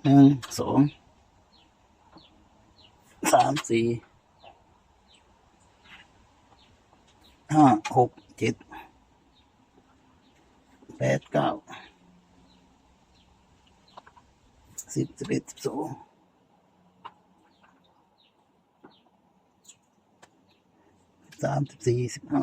หนึ่งสองสามสี่ห้าหกเจ็ดแปดเก้าสิบสิบเอ็ดสิบสองสิบสามสิบสี่สิบห้า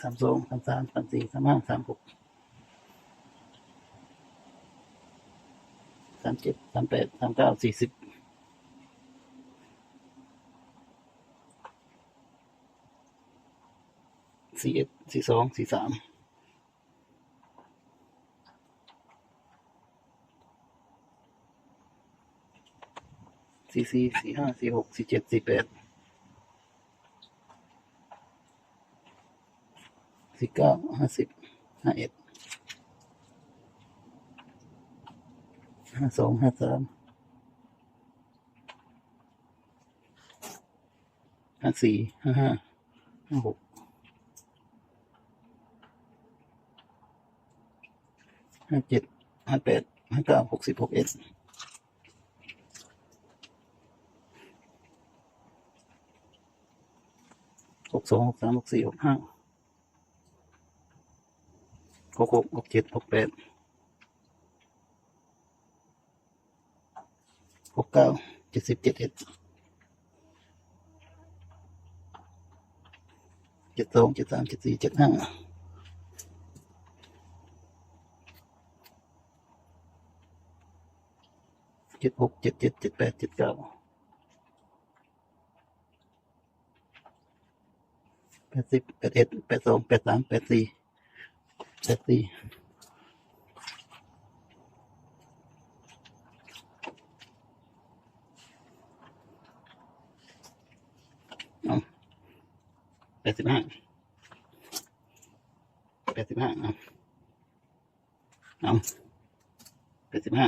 สามสองสามสามสามสี่สามห้าสามหกสามเจ็ดสามแปดสามเก้าสี่สิบสี่เอ็ดสี่สองสี่สามสี่สี่สี่ห้าสี่หกสี่เจ็ดสี่แปด สี่เก้าห้าสิบห้าเอ็ดห้าสองห้าสามห้าสี่ห้าห้าห้าหกห้าเจ็ดห้าแปดห้าเก้าหกสิบหกเอ็ดหกสองหกสามหกสี่หกห้า หกหกหกเจ็ดหกแปดหกเก้าเจ็ดสิบเจ็ดเอ็ดเจ็ดสองเจ็ดสามเจ็ดสี่เจ็ดห้าเจ็ดหกเจ็ดเจ็ดเจ็ดแปดเจ็ดเก้าแปดสิบแปดเอ็ดแปดสองแปดสามแปดสี่ แปดสี่เอาแปดสิบห้าแปดสิบห้าเอาเอาแปดสิบห้า